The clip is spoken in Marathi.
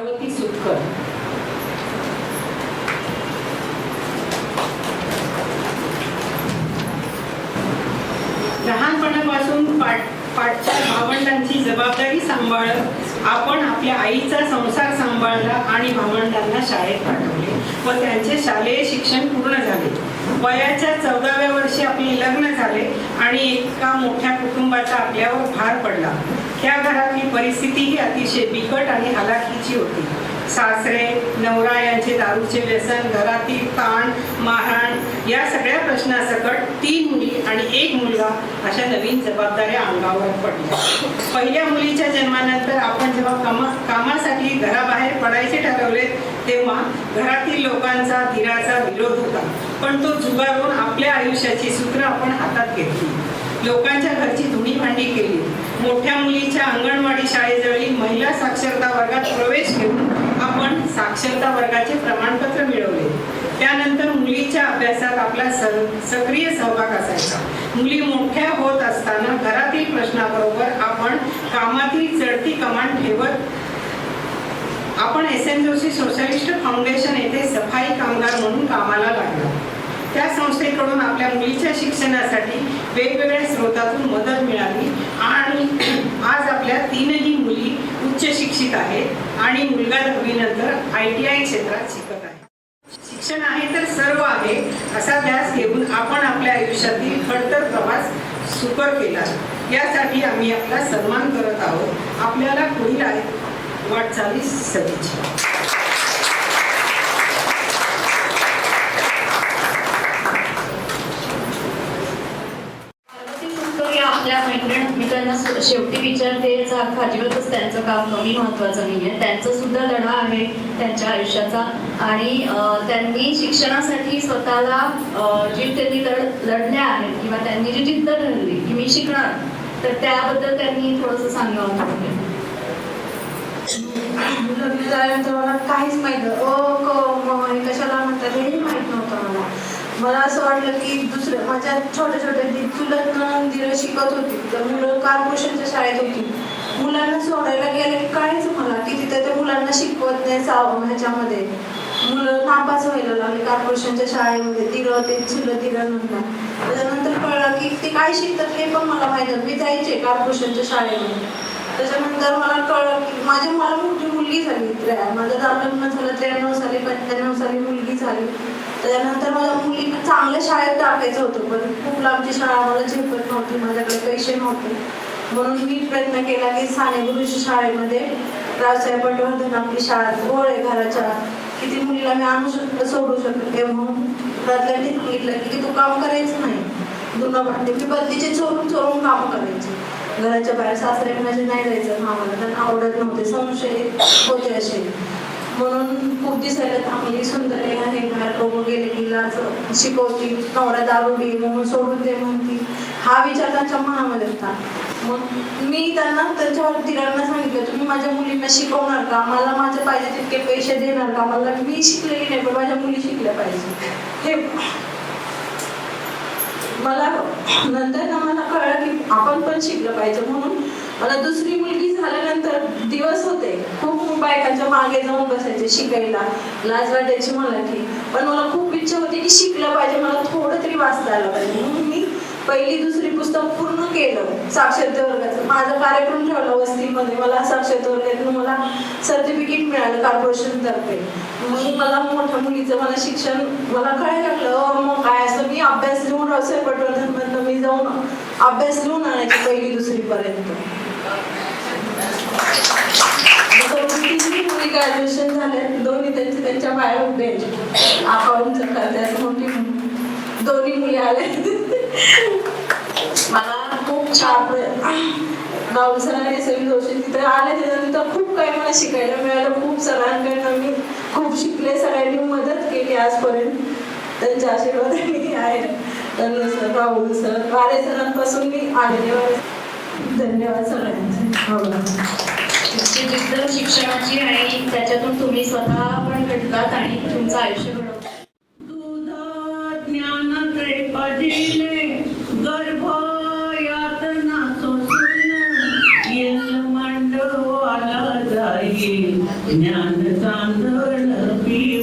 पार्वती सुतकर लहानपणापासून पाठ पाठच्या भावंडांची जबाबदारी सांभाळत आपण आपल्या आईचा संसार सांभाळला आणि भावंडांना शाळेत पाठवले. व त्यांचे शालेय शिक्षण पूर्ण झाले. वयाच्या चौदाव्या वर्षी आपले लग्न झाले आणि एका मोठ्या कुटुंबाचा आपल्यावर भार पडला. त्या घरातली परिस्थिती ही अतिशय बिकट आणि हलाखीची होती. सासरे नवरा यांचे दारूचे व्यसन घरातील ताण मारहाण या सगळ्या प्रश्नासकट तीन मुली आणि एक मुलगा अशा नवीन जबाबदाऱ्या अंगावर पडल्या. पहिल्या मुलीच्या जन्मानंतर आपण जेव्हा कामा कामासाठी घराबाहेर पडायचे ठरवले तेव्हा घरातील लोकांचा धीराचा विरोध होता. पण तो जुगारून आपल्या आयुष्याची सूत्र आपण हातात घेतली. लोकांच्या घरची धुणी भांडी केली. मोठ्या मुलीच्या अंगणवाडी शाळेजवळी महिला साक्षरता वर्गात प्रवेश घेऊन आपण साक्षरता वर्गाचे प्रमाणपत्र मिळवले. त्यानंतर मुलीच्या अभ्यासात आपला सक्रिय सहभाग असायचा. मुली मोठ्या होत असताना घरातील प्रश्नाबरोबर आपण कामातील चढती कमान ठेवत आपण S N Joshi socialist foundation येथे सफाई कामगार म्हणून कामाला लागलो. त्या संस्थेकडून आपल्या मुलीच्या शिक्षणासाठी वेगवेगळ्या स्रोतातून मदत मिळाली. आणि आज आपल्या तीनही मुली उच्च शिक्षित आहेत आणि मुलगा दहावीनंतर आय टी आय क्षेत्रात शिकत आहे. शिक्षण आहे तर सर्व आहे असा ध्यास घेऊन आपण आपल्या आयुष्यातील खडतर प्रवास सुकर केला. यासाठी आम्ही आपला सन्मान करत आहोत. आपल्याला पुढील आहे वाटचालीस सदिच्छा पार्वती सुटकर या आपल्या मैत्रीण मी त्यांना शेवटी विचारते याचा अर्थ अजिबातच त्यांचं काम कमी महत्वाचं नाहीये. त्यांचा सुद्धा लढा आहे त्यांच्या आयुष्याचा. आणि त्यांनी शिक्षणासाठी स्वतःला जी त्यांनी लढ लढल्या आहेत किंवा त्यांनी जी जिद्द धरली की मी शिकणार तर त्याबद्दल त्यांनी थोडंसं सांगावं मला काहीच माहीत अ क कशाला म्हणतात हेही माहीत नव्हतं मला मला असं वाटलं की दुसरं माझ्या छोट्या छोट्या चुलत शिकत होती तर मुलं कार्पोरेशनच्या शाळेत होती. मुलांना सोडायला गेले की कळायचं मला की तिथे त्या मुलांना शिकवत नाही साव ह्याच्यामध्ये. मुलं नापास व्हायला लागले कार्पोरेशनच्या शाळेमध्ये दिलं ते चुलं दिलं नंतर त्याच्यानंतर कळलं की ते काय शिकतात हे पण मला माहीत मी जायचे कार्पोरेशनच्या शाळेमध्ये. त्याच्यानंतर मला कळलं की माझी मला मोठी मुलगी झाली त्र्या- माझं दा- लग्न झालं त्र्याण्णव साली पंच्याण्णव साली मुलगी झाली. त्याच्यानंतर मला मुली चांगल्या शाळेत टाकायचं होतं पण खूप लांबची शाळा मला झेपत नव्हती माझ्याकडे पैसे नव्हते. म्हणून मी प्रयत्न केला की साने गुरुजी शाळेमध्ये रावसाहेब पटवर्धन आपली शाळा गोळ आहे घराच्या किती मुलीला मी आणू शकतो सोडू शकते म्हणून घरातल्या सांगितलं की तू काम करायचं नाही. दुना भांडे मी बदलीचे चोरून चोरून काम करायचे. घराच्या बाहेर सासरे म्हणजे माझे नाही जायचं आम्हाला त्यांना आवडत नव्हते संशय होते असे. म्हणून खूप दिसायला चांगली सुंदर आहे आहे लोक गेले की असं शिकवती नवरा दारुडी म्हणून सोडून दे म्हणती. हा विचार त्यांच्या मनामध्ये होता. मग मी त्यांना त्यांच्या तिघांना सांगितलं तुम्ही माझ्या मुलींना शिकवणार का? मला माझे पाहिजे तितके पैसे देणार का? मला मी शिकलेली नाही पण माझ्या मुली शिकल्या पाहिजे. हे मला नंतर ना मला कळलं की आपण पण शिकलं पाहिजे. म्हणून मला दुसरी मुलगी झाल्यानंतर दिवस होते. खूप बायकांच्या मागे जाऊन बसायचे शिकायला. लाज वाटायची मला की. पण मला खूप इच्छा होती की शिकलं पाहिजे. मला थोडं तरी वाचता आलं पाहिजे. म्हणून मी पहिली दुसरी पुस्तक पूर्ण केलं साक्षरते वर्गाचं माझा कार्यक्रम ठेवला वस्तीमध्ये. मला साक्षरते वर्गातून मला सर्टिफिकेट मिळालं कॉर्पोरेशन तर्फे. मग मला मोठ्या मुलीचं मला शिक्षण मला कळायला लागलं मग काय असं मी अभ्यास लिहून रावसाहेब पटवर्धन मी जाऊन अभ्यास लिहून आणायची पहिली दुसरी पर्यंत. मुली ग्रॅज्युएशन झाले दोन्ही त्यांचे त्यांच्या बाहेर उभे अकाउंट करते असं मोठी दोन्ही मुली आले मला खूप छान गाव सगळी जोशी तिथे आले त्याच्यानंतर खूप काही मला शिकायला मिळालं. खूप सगळ्यांकडनं मी खूप शिकले सगळ्यांनी मदत केली आजपर्यंत. त्यांच्या आशीर्वादाने आहे. तर सर राहुल सर वारे सरांपासून मी आलेले धन्यवाद सगळ्यांचे. शिक्षणाची आणि त्याच्यातून तुम्ही स्वतः पण घडलात आणि तुमचं आयुष्य घडवलं ഞാൻ താന്തവളർപ്പി